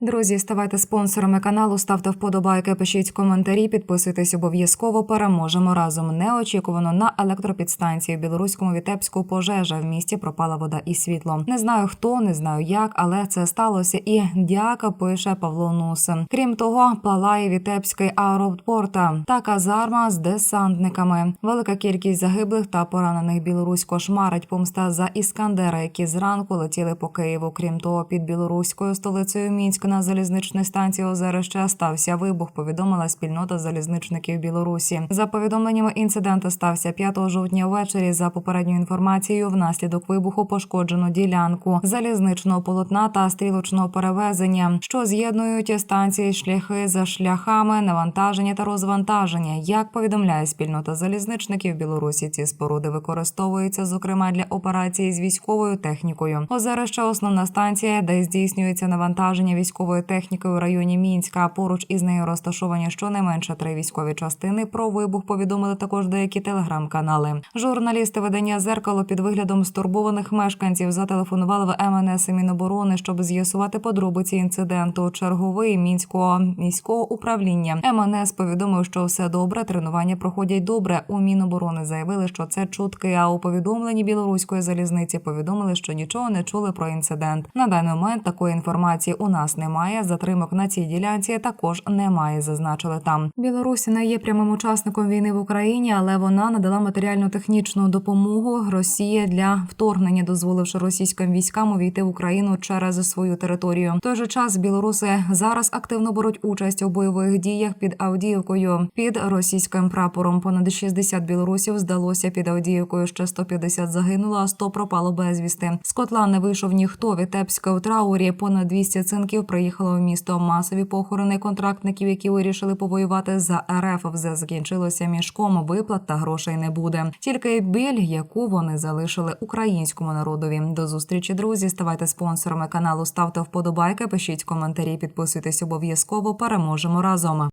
Друзі, ставайте спонсорами каналу, ставте вподобайки, пишіть коментарі, підписуйтесь обов'язково. Переможемо разом. Неочікувано на електропідстанції в білоруському Вітебську пожежа в місті пропала вода і світло. Не знаю хто, не знаю як, але це сталося. І дяка пише Павло Нусин. Крім того, палає Вітебський аеропорта та казарма з десантниками. Велика кількість загиблих та поранених Білорусь кошмарить помста за іскандера, які зранку летіли по Києву. Крім того, під білоруською столицею Мінськ на залізничній станції Озерище стався вибух. Повідомила спільнота залізничників Білорусі. За повідомленнями інциденту стався 5 жовтня ввечері. За попередньою інформацією, внаслідок вибуху пошкоджено ділянку залізничного полотна та стрілочного перевезення, що з'єднують станції шляхи за шляхами навантаження та розвантаження. Як повідомляє спільнота залізничників Білорусі, ці споруди використовуються зокрема для операції з військовою технікою. Озерище основна станція, де здійснюється навантаження військової техніки у районі Мінська. Поруч із нею розташовані щонайменше три військові частини. Про вибух повідомили також деякі телеграм-канали. Журналісти видання зеркало під виглядом стурбованих мешканців зателефонували в МНС і Міноборони, щоб з'ясувати подробиці інциденту. Черговий мінського міського управління МНС повідомив, що все добре. Тренування проходять добре. У Міноборони заявили, що це чутки. А у повідомленні білоруської залізниці повідомили, що нічого не чули про інцидент. На даний момент такої інформації у нас немає. Затримок на цій ділянці також немає. Зазначили там. Білорусь не є прямим учасником війни в Україні, але вона надала матеріально-технічну допомогу Росії для вторгнення, дозволивши російським військам увійти в Україну через свою територію. В той же час білоруси зараз активно беруть участь у бойових діях під Авдіївкою. Під російським прапором понад 60 білорусів здалося під Авдіївкою. Ще 150 загинуло, а 100 пропало безвісти. З котла не вийшов ніхто. Вітебське у траурі. Понад 200 цинків приїхало в місто. Масові похорони контрактників, які вирішили повоювати за РФ. Вже закінчилося мішком. Виплат та грошей не буде. Тільки біль, яку вони залишили українському народові. До зустрічі, друзі. Ставайте спонсорами каналу. Ставте вподобайки, пишіть коментарі, підписуйтесь обов'язково. Переможемо разом.